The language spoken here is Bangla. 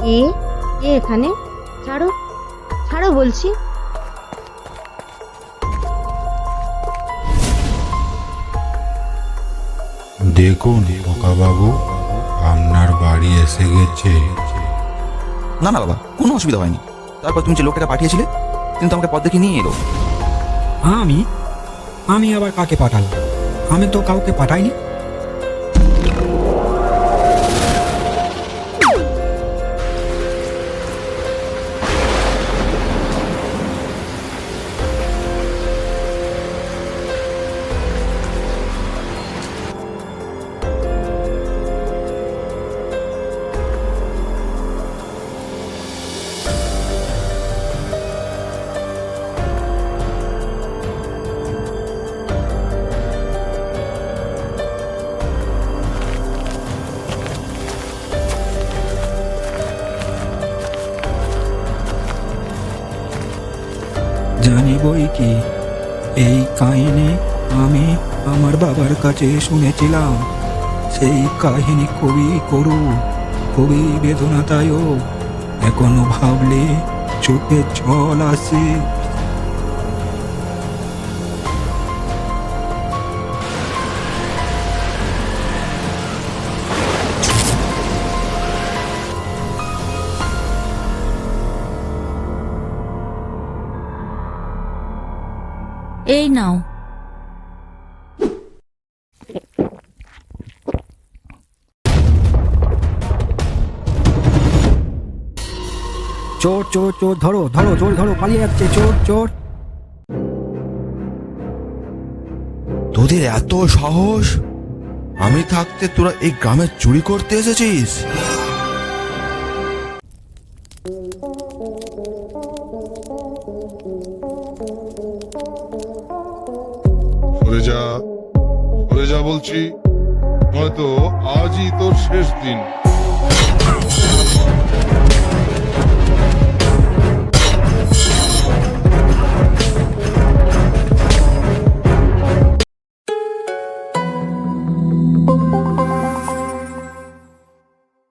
কে কে এখানে। ছাড়ো ছাড়ো বলছি। দেখুন বাবু আপনার বাড়ি এসে গেছে। না না বাবা কোনো অসুবিধা হয়নি। তারপর তুমি যে লোকটাকে পাঠিয়েছিলে তিনি তো আমাকে পথ দেখে নিয়ে এলো। আমি আমি আবার কাকে পাঠালাম? আমি তো কাউকে পাঠাইনি। জানি বই কি? এই কাহিনী আমি আমার বাবার কাছে শুনেছিলাম। সেই কাহিনী খুবই করু, খুবই বেদনাদায়ক। এখনও ভাবলে চোখে জল আসে। এই নাও। চোর চোর চোর ধরো ধরো চোর ধরো পালিয়ে যাচ্ছে চোর চোর। তোদের এত সাহস? আমি থাকতে তোরা এই গ্রামে চুরি করতে এসেছিস? সরে যা সরে যা বলছি। নয়তো আজই তোর শেষ দিন।